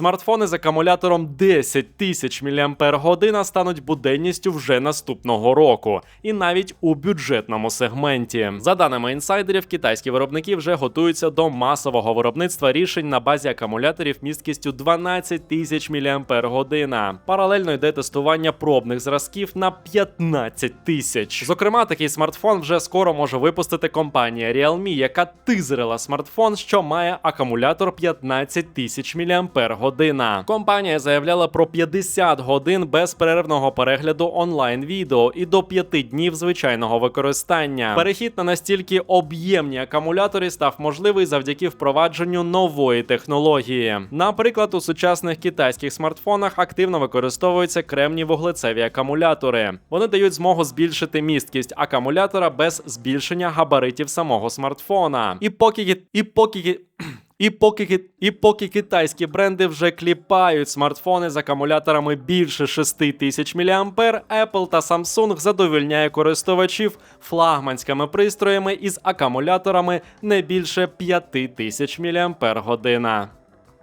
Смартфони з акумулятором 10 тисяч мАч стануть буденністю вже наступного року, і навіть у бюджетному сегменті. За даними інсайдерів, китайські виробники вже готуються до масового виробництва рішень на базі акумуляторів місткістю 12 тисяч мАч. Паралельно йде тестування пробних зразків на 15 тисяч. Зокрема, такий смартфон вже скоро може випустити компанія Realme, яка тизерила смартфон, що має акумулятор 15 тисяч мАч. Компанія заявляла про 50 годин безперервного перегляду онлайн відео і до 5 днів звичайного використання. Перехід на настільки об'ємні акумулятори став можливий завдяки впровадженню нової технології. Наприклад, у сучасних китайських смартфонах активно використовуються кремні вуглецеві акумулятори. Вони дають змогу збільшити місткість акумулятора без збільшення габаритів самого смартфона. І поки і поки і поки, і поки китайські бренди вже кліпають смартфони з акумуляторами більше 6 тисяч мА, Apple та Samsung задовільняє користувачів флагманськими пристроями із акумуляторами не більше 5 тисяч мАч.